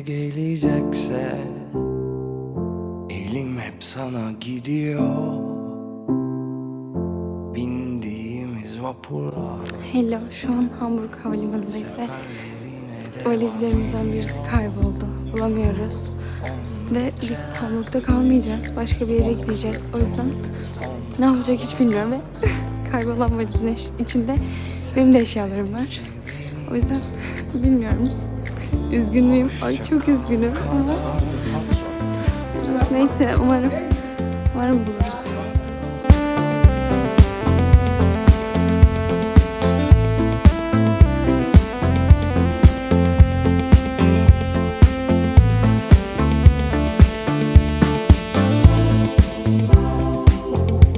gelecekse Elim hep sana gidiyor Bindiğimiz vapurlar Hello, şu an Hamburg Havalimanı'ndayız ve valizlerimizden birisi kayboldu. Bulamıyoruz. Ve biz Hamburg'da kalmayacağız. Başka bir yere gideceğiz. O yüzden ne yapacak hiç bilmiyorum ve kaybolan valizin içinde benim de eşyalarım var. O yüzden bilmiyorum. Üzgün müyüm? Ay çok üzgünüm neyse umarım umarım buluruz.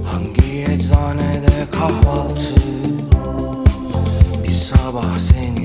Hangi eczanede kahvaltı Bir sabah seni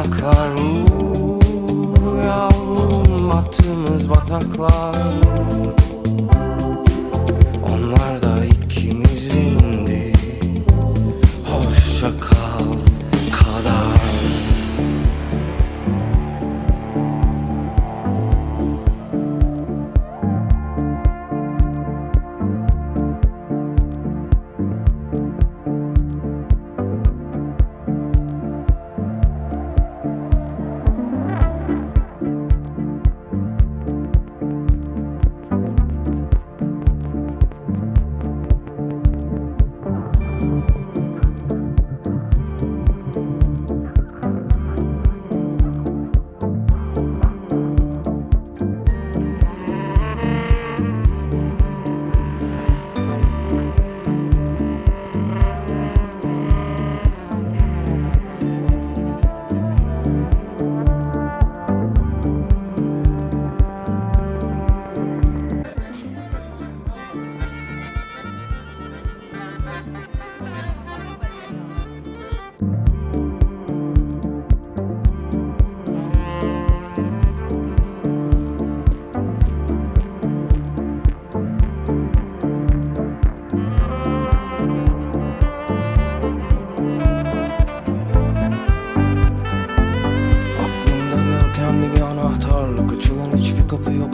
Uuu, Yavrum battığımız bataklar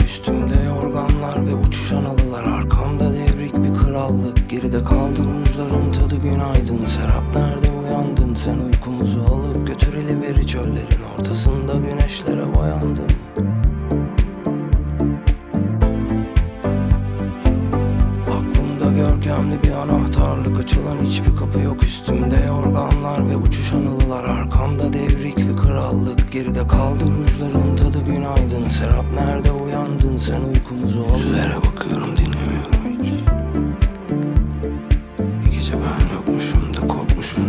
üstümde yorganlar Ve uçuşan halılar arkamda devrik bir krallık. Geride kaldı rujların tadı günaydın. Serap nerede uyandın? Sen uykumuzu alıp Götürüliveri çöllerin ortasında güneşlere boyandım Aklımda görkemli bir anahtarlık Açılan hiçbir kapı yok. Üstümde yorganlar Ve uçuşan halılar arkamda devrik bir krallık. Geride kaldı rujların günaydın Serap nerede uyandın sen uykumuzu al Yüzlere bakıyorum dinlemiyorum hiç Bir gece ben yokmuşum da korkmuşum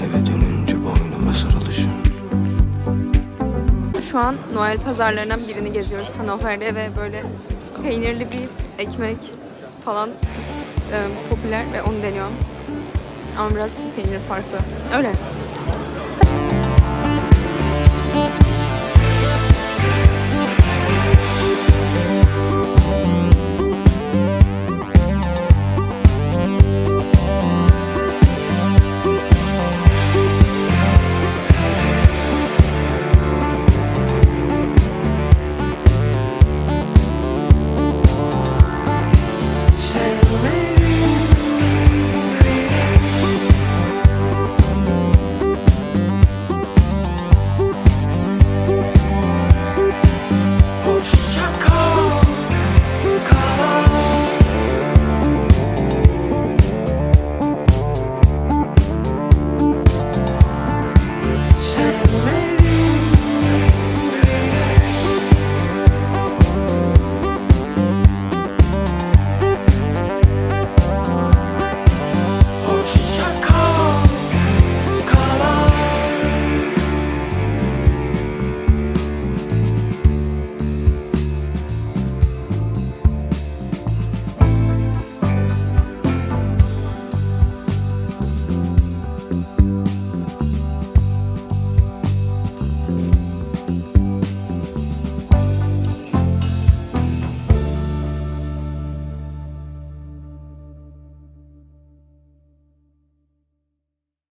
Eve dönünce boynuma sarılışın Şu an Noel pazarlarından birini geziyoruz Hannover'de ve böyle peynirli bir ekmek falan e, popüler ve onu deniyorum. Ama biraz peynir farklı. Öyle.